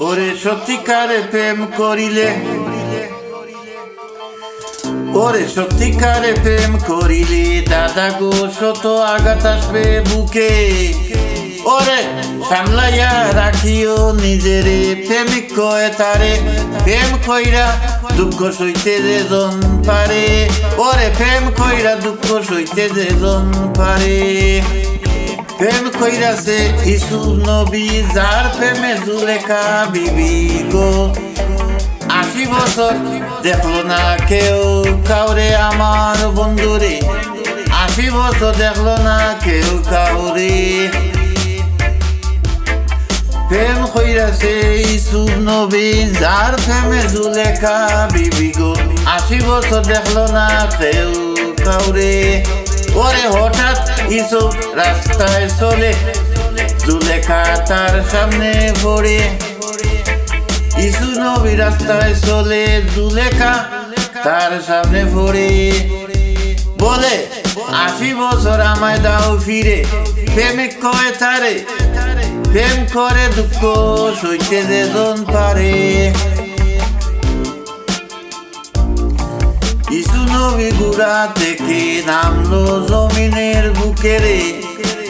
ওরে সত্যিকারে প্রেম করিলে। ওরে সত্যিকারে প্রেম করিলে দাদা গো, শত আঘাত আসবে বুকে। ওরে সামলাইয়া রাখিও নিজেরে প্রেমিক কয়ে তারে। প্রেম কইরা দুঃখ সইতে যে জন পারে। ওরে প্রেম কইরা দুঃখ সইতে যে জন পারে। প্রেম কইরাছে ইসু নবী, যার প্রেমে জুলেখা বিবি গো। আশি বছর দেখল না কেউ, কাউরে আমার বন্ধুরে। আশি বছর দেখল না কেউ কাউরে। প্রেম কইরাছে ইসু নবী, যার প্রেমে জুলেখা বিবি গো। আশি বছর দেখল না কেউ কাউরে। ওরে হঠাৎ ইসু রাস্তায় চলে জুলেখা তার সামনে ভরে। ইসু নবী রাস্তায় চলে জুলেখা তার সামনে পড়ে বলে, আশি বছর আমায় দাও ফিরে প্রেমিক কয়ে তারে, প্রেম করে দুঃখ সইতে যেজন পারে। নবী গুড়া থেকে নামলো জমিনের বুকে রে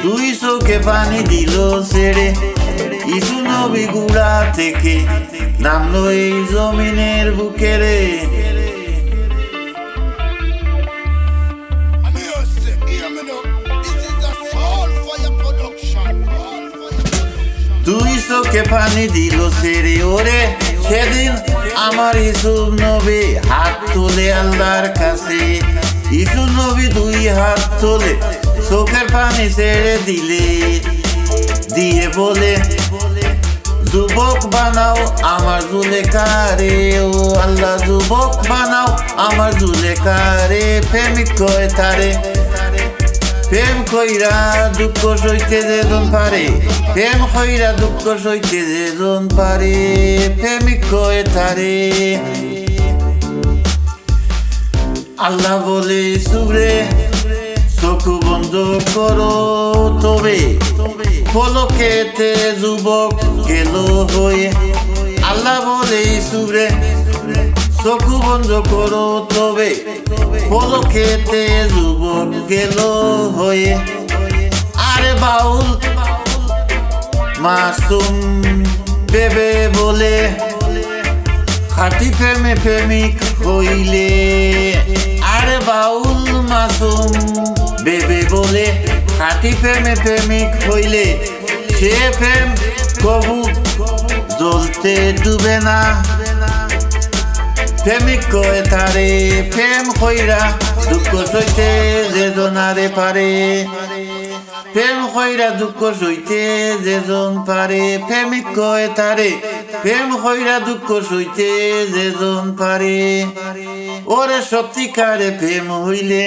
দুই চোখে পানি দিল ছেড়ে। ইসু নবী গুড়া থেকে নামলো এই জমিনের বুকে রে. দুই চোখে পানি দিল ছেড়ে ওরে। সেদিন আমার ইসুফ নবী হাত তুলে আল্লাহর কাছে। ইসুফ নবী দুই হাত তুলে চোখের পানি ছেড়ে দিলে। দিয়ে বলে, যুবক বানাও আমার জুলেকারে ও আল্লাহ, যুবক বানাও আমার জুলেকারে প্রেমিক কয় তারে। প্রেম কইরা দুঃখ সইতে যেজন পারে, প্রেম কইরা দুঃখ সইতে যেজন পারে, প্রেমিক কয়ে তারে। আল্লাহ বলে, সুরে চকু বন্ধ করো তবে, পলকেতে যুবক গেল হয়ে চকু বন্ধ করো তবে। খেতে যুবক গেল হয়ে। আরে বাউল, মাসুম বেবে বলে, খাটি প্রেমে প্রেমিক হইলে। আরে বাউল, মাসুম বেবে বলে, খাটি প্রেমে প্রেমিক হইলে, সে প্রেম কবু জ্বলতে ডুবে না। প্রেমিক কয় তারে প্রেম কইরা দুঃখ সইতে যেজনারে পারে। প্রেম কইরা দুঃখ সইতে যেজন পারে। প্রেমিক কয়ে তারে প্রেম কইরা দুঃখ সইতে যেজন পারে। ওরে সত্যিকারে প্রেম হইলে